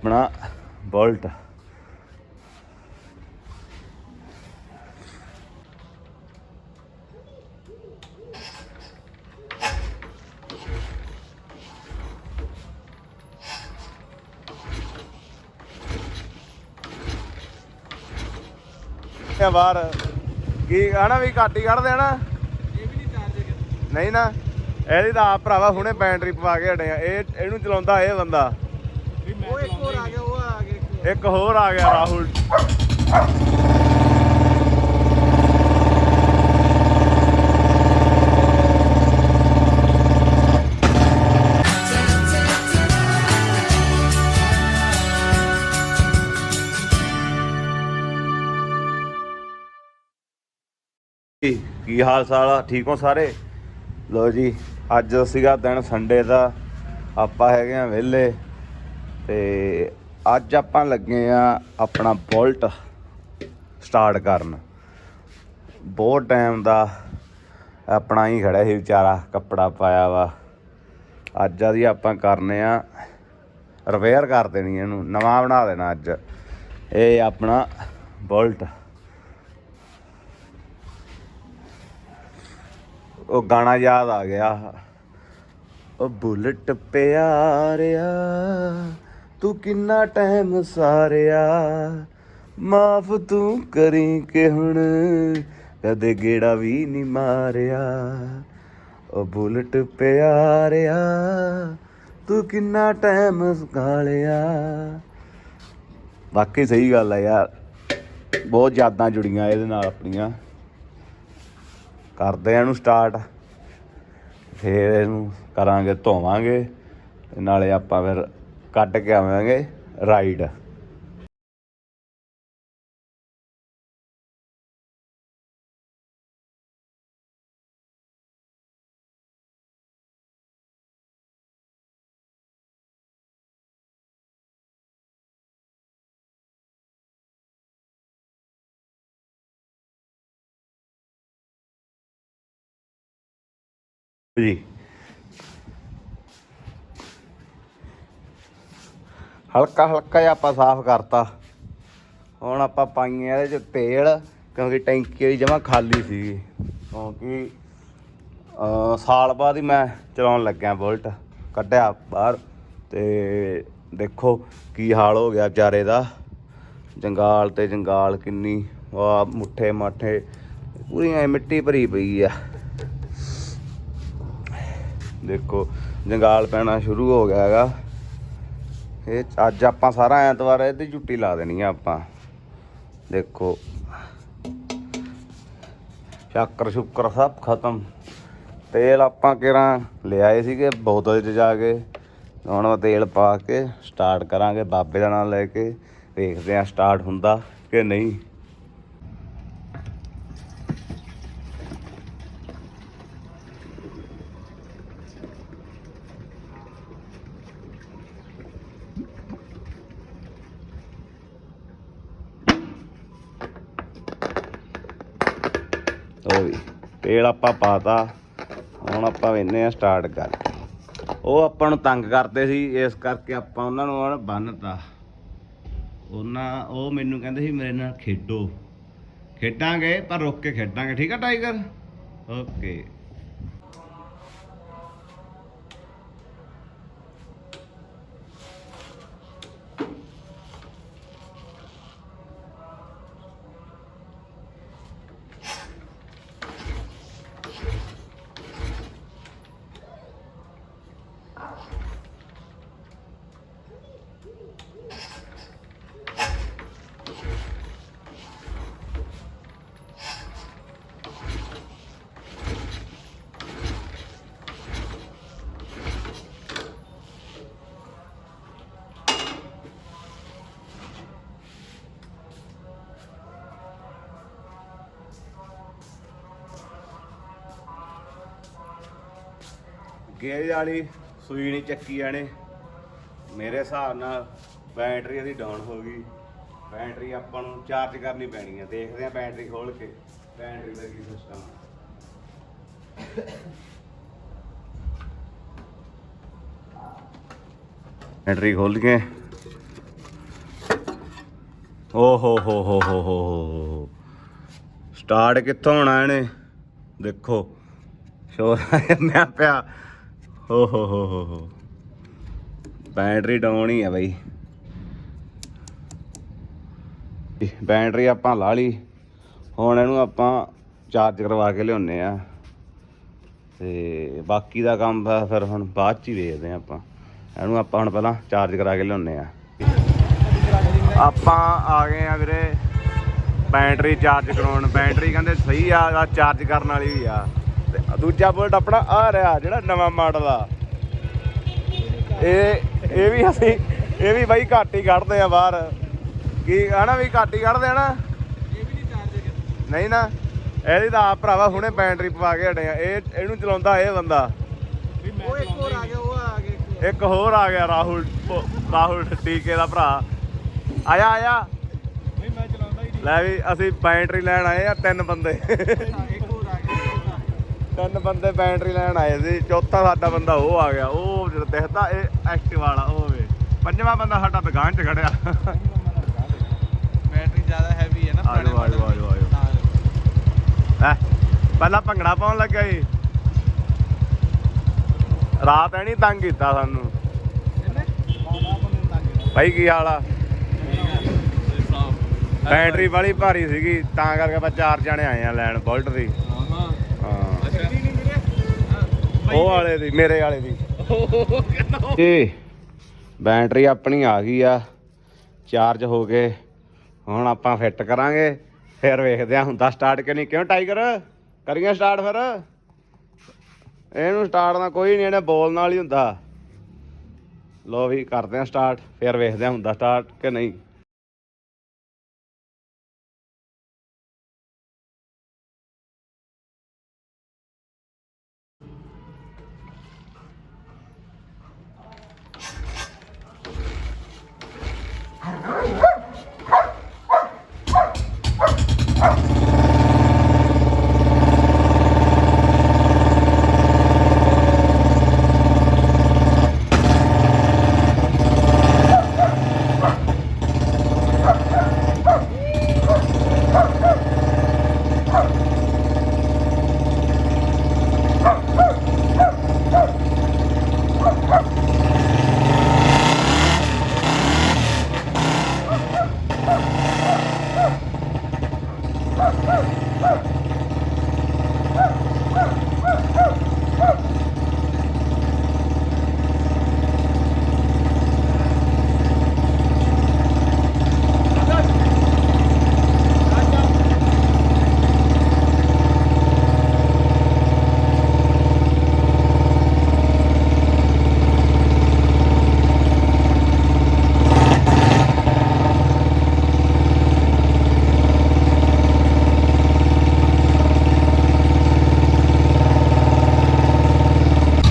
ਆਪਣਾ ਬੋਲਟ। ਇਹ ਬਾਹਰ? ਕੀ ਆਣਾ ਵੀ ਘੱਟ ਹੀ ਕੱਢ ਦੇਣਾ? ਇਹ ਵੀ ਨਹੀਂ ਚਾਰਜ ਨਹੀਂ ਨਾ ਇਹਦੀ ਤਾਂ ਆਪ ਭਰਾਵਾ ਹੁਣੇ ਬੈਟਰੀ ਪਵਾ ਕੇ ਹਟਿਆ ਇਹ ਇਹਨੂੰ ਚਲਾਉਂਦਾ ਇਹ ਬੰਦਾ। ਉਹ ਇੱਕ ਹੋਰ ਆ ਗਿਆ ਉਹ ਆ ਗਿਆ ਇੱਕ ਹੋਰ। ਆ ਗਿਆ ਰਾਹੁਲ। ਜੀ, ਕੀ ਹਾਲ ਚਾਲ ਆ? ਠੀਕ ਹੋ ਸਾਰੇ? ਲੋ ਜੀ ਅੱਜ ਸੀਗਾ ਦਿਨ ਸੰਡੇ ਦਾ। ਆਪਾਂ ਹੈਗੇ ਆ ਵਿਹਲੇ। ਤੇ ਅੱਜ ਆਪਾਂ ਲੱਗੇ ਆ ਆਪਣਾ ਬੋਲਟ ਸਟਾਰਟ ਕਰਨ। ਬਹੁਤ ਟਾਈਮ ਦਾ ਆਪਣਾ ਹੀ ਖੜਾ ਸੀ ਵਿਚਾਰਾ, ਕੱਪੜਾ ਪਾਇਆ ਵਾ। ਅੱਜ ਆਦੀ ਆਪਾਂ ਕਰਨੇ ਆ ਰਿਪੇਅਰ ਕਰ ਦੇਣੀ ਇਹਨੂੰ, ਨਵਾਂ ਬਣਾ ਦੇਣਾ ਅੱਜ। ਇਹ ਆਪਣਾ ਬੋਲਟ। ਉਹ ਗਾਣਾ ਯਾਦ ਆ ਗਿਆ। ਉਹ ਬੁਲਟ ਪਿਆਰਿਆ ਤੂੰ ਕਿੰਨਾ ਟਾਈਮ ਸਾਰਿਆ? ਮਾਫ ਤੂੰ ਕਰੀ ਕਿ ਹੁਣ ਕਦੇ ਗੇੜਾ ਵੀ ਨਹੀਂ ਮਾਰਿਆ? ਉਹ ਬੁਲਟ ਪਿਆਰਿਆ, ਤੂੰ ਕਿੰਨਾ ਟਾਈਮ ਗਾਲਿਆ ਵਾਕਈ ਸਹੀ ਗੱਲ ਆ ਯਾਰ। ਬਹੁਤ ਯਾਦਾਂ ਜੁੜੀਆਂ ਇਹਦੇ ਨਾਲ ਆਪਣੀਆਂ। ਕਰਦੇ ਆ ਇਹਨੂੰ ਸਟਾਰਟ ਫੇਰ ਇਹਨੂੰ ਕਰਾਂਗੇ, ਧੋਵਾਂਗੇ ਤੇ ਨਾਲੇ ਆਪਾਂ ਫਿਰ ਕੱਢ ਕੇ ਆਵਾਂਗੇ ਰਾਈਡ ਜੀ। ਹਲਕਾ ਹਲਕਾ ਜਿਹਾ ਆਪਾਂ ਸਾਫ਼ ਕਰਤਾ। ਹੁਣ ਆਪਾਂ ਪਾਈਏ ਇਹਦੇ ਚ ਤੇਲ, ਕਿਉਂਕਿ ਟੈਂਕੀ ਵਾਲੀ ਜਮਾ ਖਾਲੀ ਸੀ ਕਿਉਂਕਿ ਸਾਲ ਬਾਅਦ ਹੀ ਮੈਂ ਚਲਾਉਣ ਲੱਗਿਆ ਬੁਲਟ, ਕੱਢਿਆ ਬਾਹਰ। ਤੇ ਦੇਖੋ ਕੀ ਹਾਲ ਹੋ ਗਿਆ ਵਿਚਾਰੇ ਦਾ। ਜੰਗਾਲ ਤੇ ਜੰਗਾਲ ਕਿੰਨੀ ਵਾ ਮੁੱਠੇ ਮਾਠੇ, ਪੂਰੀਆਂ ਮਿੱਟੀ ਭਰੀ ਪਈ ਆ। ਦੇਖੋ, ਜੰਗਾਲ ਪੈਣਾ ਸ਼ੁਰੂ ਹੋ ਗਿਆ ਹੈਗਾ ਇਹ ਅੱਜ ਆਪਾਂ ਸਾਰਾ ਐਤਵਾਰ ਇਹਦੀ ਝੁੱਟੀ ਲਾ ਦੇਣੀ ਆ ਆਪਾਂ। ਦੇਖੋ। ਸ਼ੱਕਰ ਸ਼ੁੱਕਰ ਸਭ ਖਤਮ। ਤੇਲ ਆਪਾਂ ਕਿਰਾਂ ਲਿਆਏ ਸੀਗੇ? ਬੋਤਲ 'ਚ ਜਾ ਕੇ। ਹੁਣ ਉਹ ਤੇਲ ਪਾ ਕੇ ਸਟਾਰਟ ਕਰਾਂਗੇ। ਬਾਬੇ ਦਾ ਨਾਮ ਲੈ ਕੇ ਵੇਖਦੇ ਆ ਸਟਾਰਟ ਹੁੰਦਾ ਕਿ ਨਹੀਂ ਉਹ ਵੀ ਤੇਲ ਆਪਾਂ ਪਾਤਾ। ਹੁਣ ਆਪਾਂ ਵੇਨੇ ਆ ਸਟਾਰਟ ਕਰ। ਉਹ ਆਪਾਂ ਨੂੰ ਤੰਗ ਕਰਦੇ ਸੀ, ਇਸ ਕਰਕੇ ਆਪਾਂ ਉਹਨਾਂ ਨੂੰ ਹੁਣ ਬੰਨਤਾ। ਉਹਨਾਂ, ਉਹ ਮੈਨੂੰ ਕਹਿੰਦੇ ਸੀ, ਮੇਰੇ ਨਾਲ ਖੇਡੋ। ਖੇਡਾਂਗੇ, ਪਰ ਰੁੱਕ ਕੇ ਖੇਡਾਂਗੇ। ਠੀਕ ਆ ਟਾਈਗਰ ਓਕੇ ਗੇਜ ਵਾਲੀ ਸੂਈ ਨਹੀਂ ਚੱਕੀ ਜਾਣੇ। ਮੇਰੇ ਹਿਸਾਬ ਨਾਲ ਬੈਟਰੀ ਇਹਦੀ ਡਾਊਨ ਹੋ ਗਈ। ਬੈਟਰੀ ਆਪਾਂ ਨੂੰ ਚਾਰਜ ਕਰਨੀ ਪੈਣੀ ਹੈ ਦੇਖਦੇ ਆ ਬੈਟਰੀ ਖੋਲ ਕੇ, ਬੈਟਰੀ ਦਾ ਕੀ ਸਿਸਟਮ ਬੈਟਰੀ ਖੋਲ ਕੇ। ਓ ਹੋ ਹੋ ਹੋ ਹੋ ਹੋ ਸਟਾਰਟ ਕਿੱਥੋਂ ਹੋਣਾ ਇਹਨੇ? ਦੇਖੋ। ਸ਼ੋਰ ਆਇਆ ਮੈਂ ਪਿਆ। ਹੋ ਹੋ ਹੋ ਹੋ ਹੋ। ਬੈਟਰੀ ਡਾਊਨ ਹੀ ਆ ਬਈ। ਬੈਟਰੀ ਆਪਾਂ ਲਾ ਲਈ। ਹੁਣ ਇਹਨੂੰ ਆਪਾਂ ਚਾਰਜ ਕਰਵਾ ਕੇ ਲਿਆਉਨੇ ਆ। ਤੇ ਬਾਕੀ ਦਾ ਕੰਮ ਫਿਰ ਹੁਣ ਬਾਅਦ ਚ ਹੀ ਵੇਖਦੇ ਆ ਆਪਾਂ। ਇਹਨੂੰ ਆਪਾਂ ਹੁਣ ਪਹਿਲਾਂ ਚਾਰਜ ਕਰਾ ਕੇ ਲਿਆਉਨੇ ਆ। ਆਪਾਂ ਆ ਗਏ ਆ ਵੀਰੇ। ਬੈਟਰੀ ਚਾਰਜ ਕਰਾਉਣ। ਬੈਟਰੀ ਕਹਿੰਦੇ ਸਹੀ ਆ ਆ ਚਾਰਜ ਕਰਨ ਵਾਲੀ ਵੀ ਆ। ਤੇ ਦੂਜਾ ਬੁਲਟ ਆਪਣਾ ਆ ਰਿਹਾ ਜਿਹੜਾ ਨਵਾਂ ਮਾਡਲ ਆ। ਇਹ ਇਹ ਵੀ ਅਸੀਂ ਇਹ ਵੀ ਬਾਈ ਘੱਟ ਹੀ ਕੱਢਦੇ ਆ ਬਾਹਰ। ਕੀ ਹਨਾ ਵੀ ਘੱਟ ਹੀ ਕੱਢਦੇ ਆ ਨਾ? ਇਹ ਵੀ ਨਹੀਂ ਚਾਰਜ ਹੈਗਾ ਨਹੀਂ ਨਾ ਇਹਦੀ ਤਾਂ ਆਪ ਭਰਾਵਾ ਹੁਣੇ ਬੈਟਰੀ ਪਵਾ ਕੇ ਹਟੇ ਆ। ਇਹ ਇਹਨੂੰ ਚਲਾਉਂਦਾ ਇਹ ਬੰਦਾ। ਉਹ ਇੱਕ ਹੋਰ ਆ ਗਿਆ ਉਹ ਆ ਗਿਆ ਇੱਕ ਹੋਰ। ਆ ਗਿਆ ਰਾਹੁਲ ਰਾਹੁਲ ਟੀਕੇ ਦਾ ਭਰਾ। ਆਇਆ ਆਇਆ। ਲੈ ਵੀ ਅਸੀਂ ਬੈਟਰੀ ਲੈਣ ਆਏ ਆ ਤਿੰਨ ਬੰਦੇ। ਤਿੰਨ ਬੰਦੇ ਬੈਟਰੀ ਲੈਣ ਆਏ ਸੀ ਚੌਥਾ ਸਾਡਾ ਬੰਦਾ ਉਹ ਆ ਗਿਆ ਉਹ ਜਿਹੜਾ ਦਿਖਦਾ ਇਹ ਐਕਟਿਵ ਵਾਲਾ ਉਹ ਵੇ। ਪੰਜਵਾਂ ਬੰਦਾ ਸਾਡਾ ਦੁਕਾਨ 'ਚ ਖੜਿਆ। ਬੈਟਰੀ ਜ਼ਿਆਦਾ ਹੈਵੀ ਹੈ ਨਾ ਆਜੋ, ਆਜੋ। ਆਜੋ, ਆਜੋ। ਹੈ? ਪਹਿਲਾਂ ਭੰਗੜਾ ਪਾਉਣ ਲੱਗਾ ਸੀ। ਰਾਤ ਐ ਨਹੀਂ ਤੰਗ ਕੀਤਾ ਸਾਨੂੰ। ਭਾਈ ਕੀ ਹਾਲ ਆ? ਬੈਟਰੀ ਵਾਲੀ ਭਾਰੀ ਸੀਗੀ ਤਾਂ ਕਰਕੇ ਆਪਾਂ ਚਾਰ ਜਣੇ ਆਏ ਆ ਲੈਣ ਬੁਲਟ ਦੀ। ਉਹ ਵਾਲੇ ਦੀ, ਮੇਰੇ ਵਾਲੇ ਦੀ। ਇਹ ਬੈਟਰੀ ਆਪਣੀ ਆ ਗਈ ਆ, ਚਾਰਜ ਹੋ ਕੇ ਹੁਣ ਆਪਾਂ ਫਿੱਟ ਕਰਾਂਗੇ, ਫਿਰ ਵੇਖਦੇ ਆ ਹੁੰਦਾ ਸਟਾਰਟ ਕਿ ਨਹੀਂ। ਕਿਉਂ ਟਾਈਗਰ? ਕਰੀਏ ਸਟਾਰਟ ਫਿਰ? ਇਹਨੂੰ ਸਟਾਰਟ ਦਾ ਕੋਈ ਨਹੀਂ, ਇਹਨੇ ਬੋਲ ਨਾਲ ਹੀ ਹੁੰਦਾ। ਲੋ ਵੀ ਕਰਦੇ ਆ ਸਟਾਰਟ ਫਿਰ ਵੇਖਦੇ ਆ ਹੁੰਦਾ ਸਟਾਰਟ ਕਿ ਨਹੀਂ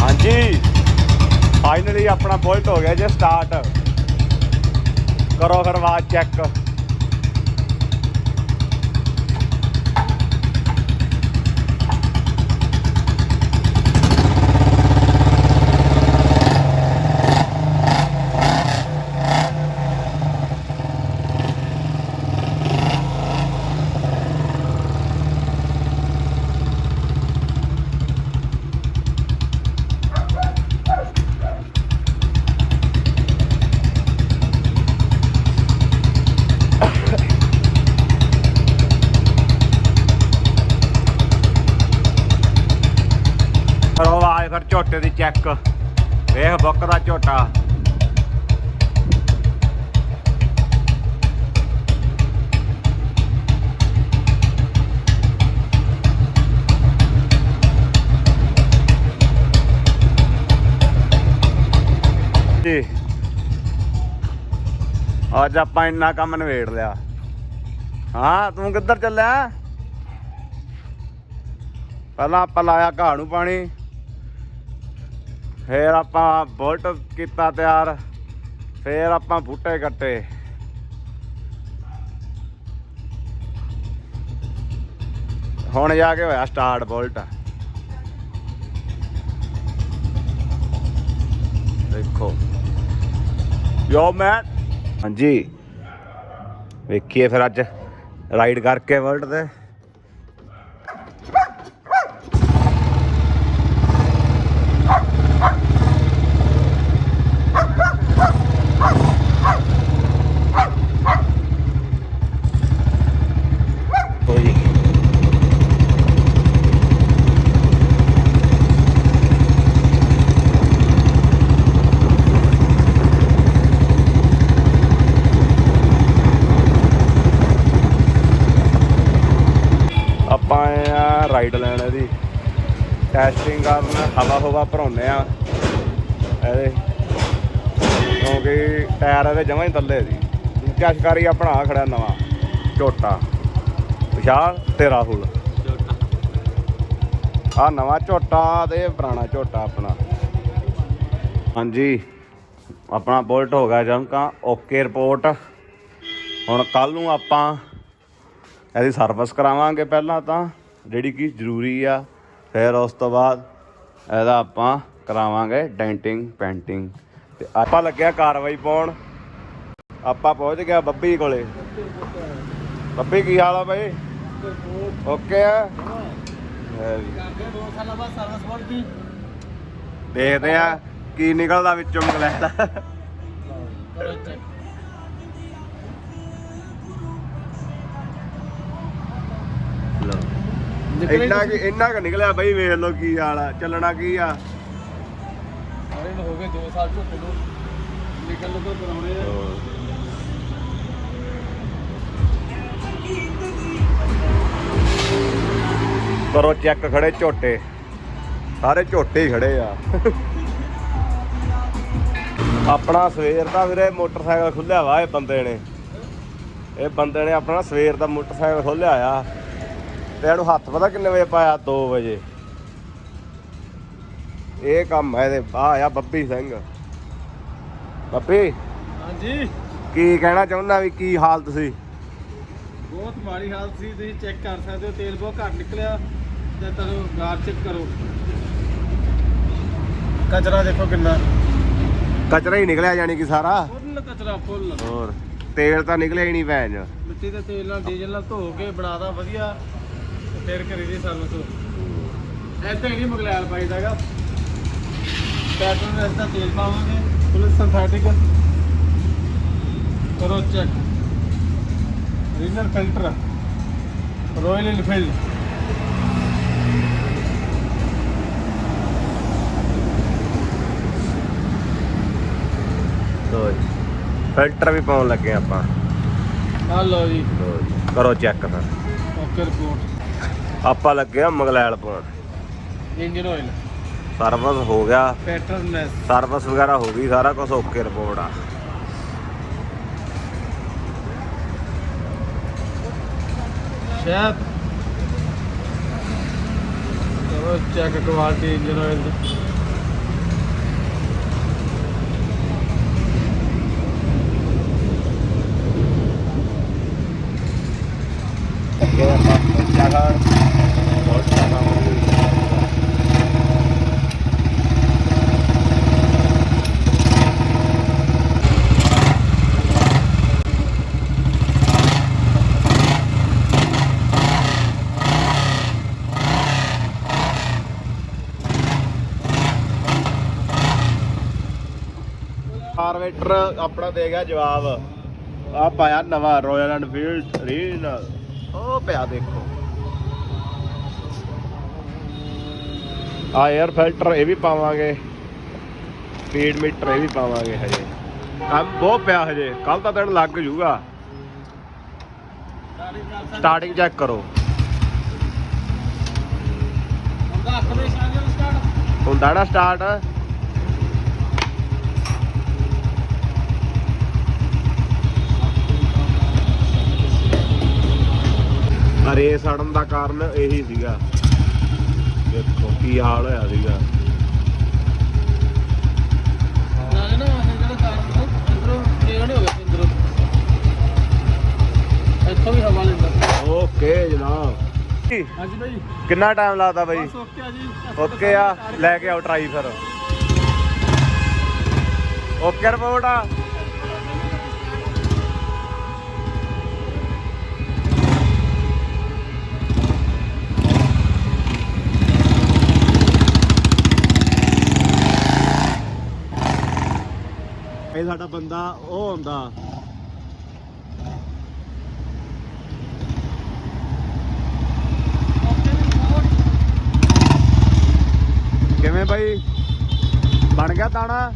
ਹਾਂਜੀ ਫਾਈਨਲੀ ਆਪਣਾ ਬੁਲਟ ਹੋ ਗਿਆ ਜੇ ਸਟਾਰਟ ਕਰੋ ਫਿਰ ਆਵਾਜ਼ ਚੈੱਕ ਕਰੋ ਆਵਾਜ਼ ਫਿਰ ਝੋਟੇ ਦੀ ਚੈੱਕ। ਵੇਖ ਬੁੱਕ ਦਾ ਝੋਟਾ। ਜੀ। ਅੱਜ ਆਪਾਂ ਇੰਨਾ ਕੰਮ ਨਵੇੜ ਲਿਆ। ਹਾਂ, ਤੂੰ ਕਿੱਧਰ ਚੱਲਿਆ? ਪਹਿਲਾਂ ਆਪਾਂ ਲਾਇਆ ਘਾਹ ਨੂੰ ਪਾਣੀ। ਫੇਰ ਆਪਾਂ ਬੁਲਟ ਕੀਤਾ ਤਿਆਰ, ਫੇਰ ਆਪਾਂ ਬੂਟੇ ਕੱਟੇ। ਹੁਣ ਜਾ ਕੇ ਹੋਇਆ ਸਟਾਰਟ ਬੁਲਟ। ਦੇਖੋ। ਯੋ ਮੈਨ ਹਾਂਜੀ। ਵੇਖੀਏ ਫਿਰ ਅੱਜ ਰਾਈਡ ਕਰਕੇ ਵਰਲਡ ਤੇ ਹੋਈ ਆਪਾਂ ਆਏ ਆ ਰਾਈਡ ਲੈਣ ਇਹਦੀ ਟੈਸਟਿੰਗ ਕਰਨ ਹਵਾ ਹਵਾ ਭਰਾਉਂਦੇ ਆ। ਇਹਦੇ ਕਿਉਂਕਿ ਟਾਇਰ ਇਹਦੇ ਜਮਾਂ ਹੀ ਥੱਲੇ ਸੀ। ਦੂਜਾ ਸ਼ਿਕਾਰੀ ਆਪਣਾ ਆ ਖੜਾ ਨਵਾਂ, ਝੋਟਾ। ਵਿਸ਼ਾਲ ਤੇ ਰਾਹੁਲ ਆ ਨਵਾਂ ਝੋਟਾ ਤੇ ਪੁਰਾਣਾ ਝੋਟਾ ਆਪਣਾ। ਹਾਂਜੀ, ਆਪਣਾ ਬੁਲਟ ਹੋ ਗਿਆ ਜੰਕਾ ਓਕੇ ਰਿਪੋਰਟ। ਹੁਣ ਕੱਲ ਨੂੰ ਆਪਾਂ ਇਹਦੀ ਸਰਵਿਸ ਕਰਾਵਾਂਗੇ ਪਹਿਲਾਂ ਤਾਂ, ਜਿਹੜੀ ਕਿ ਜ਼ਰੂਰੀ ਆ। ਫਿਰ ਉਸ ਤੋਂ ਬਾਅਦ ਇਹਦਾ ਆਪਾਂ ਕਰਾਵਾਂਗੇ ਡੈਂਟਿੰਗ, ਪੈਂਟਿੰਗ। ਤੇ ਆਪਾਂ ਲੱਗਿਆ ਕਾਰਵਾਈ ਪਾਉਣ। ਆਪਾਂ ਪਹੁੰਚ ਗਿਆ ਬੱਬੀ ਕੋਲੇ। ਬੱਬੀ, ਕੀ ਹਾਲ ਆ ਬਾਈ? ਓਕੇ ਆ? ਦੇਖਦੇ ਆ ਕੀ ਨਿਕਲਦਾ ਵਿੱਚੋਂ ਮਗਲੈਦਾ ਇੰਨਾ ਕਿ ਇੰਨਾ ਕਿ ਨਿਕਲਿਆ ਬਾਈ ਵੇਖ ਲਓ ਕੀ ਹਾਲ ਆ ਚੱਲਣਾ ਕੀ ਆ। ਸਾਰੇ ਨੂੰ ਹੋ ਗਏ 2 ਸਾਲ ਝੋਟੇ ਨੂੰ ਨਿਕਲ ਲੋ ਕਰਾਉਣੇ ਆ। ਕਰੋ ਚੈੱਕ ਖੜੇ ਝੋਟੇ। ਸਾਰੇ ਝੋਟੇ ਹੀ ਖੜੇ ਆ। ਆਪਣਾ ਸਵੇਰ ਦਾ ਵੀਰੇ ਮੋਟਰਸਾਈਕਲ ਖੁੱਲਿਆ ਵਾ ਇਹ ਬੰਦੇ ਨੇ। ਇਹ ਬੰਦੇ ਨੇ ਆਪਣਾ ਸਵੇਰ ਦਾ ਮੋਟਰਸਾਈਕਲ ਖੋਲਿਆ ਆ। ਤੇ ਇਹਨੂੰ ਹੱਥ ਪਤਾ ਕਿੰਨੇ ਵਜੇ ਪਾਇਆ? 2 ਵਜੇ। ਇਹ ਕੰਮ ਹੈ ਇਹਦੇ ਆ ਆ ਬੱਬੀ ਸਿੰਘ। ਬੱਬੀ? ਹਾਂਜੀ। ਕੀ ਕਹਿਣਾ ਚਾਹੁੰਦਾ ਵੀ ਕੀ ਹਾਲਤ ਸੀ ਬਹੁਤ ਮਾੜੀ ਹਾਲਤ ਸੀ ਤੁਸੀਂ ਚੈੱਕ ਕਰ ਸਕਦੇ ਹੋ ਤੇਲ ਬਹੁਤ ਘੱਟ ਨਿਕਲਿਆ ਤੇ ਤੁਹਾਨੂੰ ਗਾਰ ਚੈੱਕ ਕਰੋ। ਕਚਰਾ ਦੇਖੋ ਕਿੰਨਾ। ਕਚਰਾ ਹੀ ਨਿਕਲਿਆ ਜਾਣੀ ਕਿ ਸਾਰਾ? ਫੁੱਲ ਕਚਰਾ ਫੁੱਲ। ਹੋਰ ਤੇਲ ਤਾਂ ਨਿਕਲਿਆ ਹੀ ਨਹੀਂ ਭੈਣ। ਮਿੱਟੀ ਦੇ ਤੇਲ ਨਾਲ ਡੀਜ਼ਲ ਨਾਲ ਧੋ ਕੇ ਬਣਾਦਾ ਵਧੀਆ। ਫਿਰ ਕਰੀ ਦੀ ਸਰਵਿਸ ਐਦਾਂ ਹੀ। ਨਹੀਂ ਮਗਲੈਲ ਪਾਈਦਾਗਾ। ਪੈਟਰਨ ਤਾਂ ਤੇਲ ਪਾਵਾਂਗੇ। ਫੁੱਲ ਸਿੰਥੈਟਿਕ ਕਰੋ ਚੈੱਕ ਰੀਨਰ ਫਿਲਟਰ ਰਾਇਲ ਇਨਫੀਲਡ ਲੋ ਜੀ। ਫਿਲਟਰ ਵੀ ਪਾਉਣ ਲੱਗੇ ਆਪਾਂ। ਆ ਲਓ ਜੀ। ਲਓ ਜੀ। ਕਰੋ ਚੈੱਕ ਫਿਰ। ਓਕੇ ਰਿਪੋਰਟ ਆਪਾਂ ਲੱਗੇ ਆ ਮਗਲੈਲ ਪਾਉਣ ਇੰਜਨ ਆਇਲ ਸਰਵਿਸ ਹੋ ਗਿਆ। ਪੈਟਰਨਲੈਸ ਸਰਵਿਸ ਵਗੈਰਾ ਹੋ ਗਈ ਸਾਰਾ ਕੁਝ ਓਕੇ ਰਿਪੋਰਟ ਆ। ਸ਼ਾਇਦ। ਕਰੋ ਚੈੱਕ ਕੁਆਲਿਟੀ ਇੰਜਨ ਆਇਲ ਦੀ। ਅੱਗੇ ਕਾਰਵੇਟਰ ਆਪਣਾ ਦੇ ਗਿਆ ਜਵਾਬ। ਆ ਪਾਇਆ ਨਵਾਂ ਰਾਇਲ ਐਨਫੀਲਡ ਰੀਨਲ ਉਹ ਪਿਆ ਦੇਖੋ। ਆ 에ਅਰ ਫਿਲਟਰ ਇਹ ਵੀ ਪਾਵਾਂਗੇ। ਸਪੀਡ ਮੀਟਰ ਇਹ ਵੀ ਪਾਵਾਂਗੇ ਹਜੇ। ਕੰਮ ਬਹੁਤ ਪਿਆ ਹਜੇ। ਕੱਲ ਤਾਂ ਦਿਨ ਲੱਗ ਜੂਗਾ ਸਟਾਰਟਿੰਗ ਚੈੱਕ ਕਰੋ। ਹੁੰਦਾ ਨਾ ਸਟਾਰਟ ਅਰੇ ਸੜਨ ਦਾ ਕਾਰਨ ਇਹੀ ਸੀਗਾ। ਦੇਖੋ ਕੀ ਹਾਲ ਹੋਇਆ ਸੀਗਾ। ਓਕੇ ਜਨਾਬ। ਹਾਂਜੀ ਭਾਈ ਕਿੰਨਾ ਟਾਈਮ ਲੱਗਦਾ ਬਾਈ? ਓਕੇ ਆ ਜੀ ਓਕੇ ਆ ਲੈ ਕੇ ਆਓ ਟਰਾਈ ਫਿਰ। ਓਕੇ ਰਿਪੋਰਟ ਆ। ਇਹ ਸਾਡਾ ਬੰਦਾ ਉਹ ਆਉਂਦਾ। ਕਿਵੇਂ ਬਾਈ? ਬਣ ਗਿਆ ਦਾਣਾ